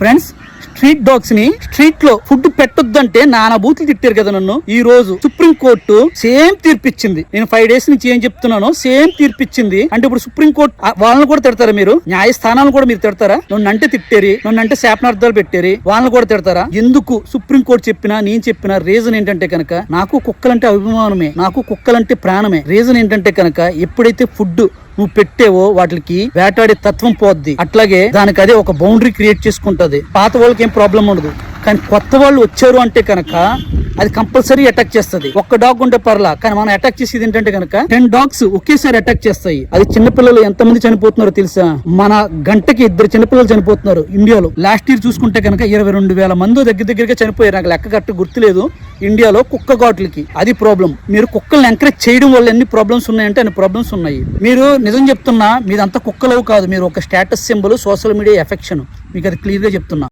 Friends street డాగ్స్ని స్ట్రీట్లో food పెట్టొద్దంటే నానా బూతులు తిట్టారు కదా నన్ను. ఈ రోజు సుప్రీం కోర్టు సేమ్ తీర్పిచ్చింది నేను ఫైవ్ డేస్ నుంచి ఏం చెప్తున్నానో సేమ్ తీర్పిచ్చింది అంటే ఇప్పుడు సుప్రీం కోర్టు వాళ్ళని కూడా తిడతారా మీరు? న్యాయస్థానాలను కూడా మీరు తిడతారా? నన్ను అంటే తిట్టేరి నన్ను అంటే శాపనార్థాలు పెట్టేరి వాళ్ళని కూడా తిడతారా? ఎందుకు సుప్రీం కోర్టు చెప్పినా నేను చెప్పిన రీజన్ ఏంటంటే కనుక నాకు కుక్కలంటే అభిమానమే నాకు కుక్కలంటే ప్రాణమే. రీజన్ ఏంటంటే కనుక ఎప్పుడైతే ఫుడ్ నువ్వు పెట్టేవో వాటికి వేటాడే తత్వం పోద్ది. అట్లాగే దానికి అదే ఒక బౌండరీ క్రియేట్ చేసుకుంటది. పాత వాళ్ళకి ఏం ప్రాబ్లం ఉండదు. కానీ కొత్త వాళ్ళు వచ్చారు అంటే కనుక అది కంపల్సరీ అటాక్ చేస్తుంది. ఒక్క డాగ్ ఉంటే పర్లా కానీ మనం అటాక్ చేసేది ఏంటంటే కనుక టెన్ డాగ్స్ ఒకేసారి అటాక్ చేస్తాయి. అది చిన్నపిల్లలు ఎంతమంది చనిపోతున్నారో తెలుసా? మన గంటకి ఇద్దరు చిన్నపిల్లలు చనిపోతున్నారు ఇండియాలో. లాస్ట్ ఇయర్ చూసుకుంటే కనుక ఇరవై రెండు వేల మంది దగ్గర దగ్గరగా చనిపోయారు. నాకు లెక్క కట్టు గుర్తులేదు. ఇండియాలో కుక్క ఘాట్లకి అది ప్రాబ్లం మీరు కుక్కల్ని ఎంకరేజ్ చేయడం వల్ల ఎన్ని ప్రాబ్లమ్స్ ఉన్నాయంటే అన్ని ప్రాబ్లమ్స్ ఉన్నాయి. మీరు నిజం చెప్తున్నా మీదంతా కుక్కలవు కాదు. మీరు ఒక status symbol social media affection మీకు అది క్లియర్గా చెప్తున్నా.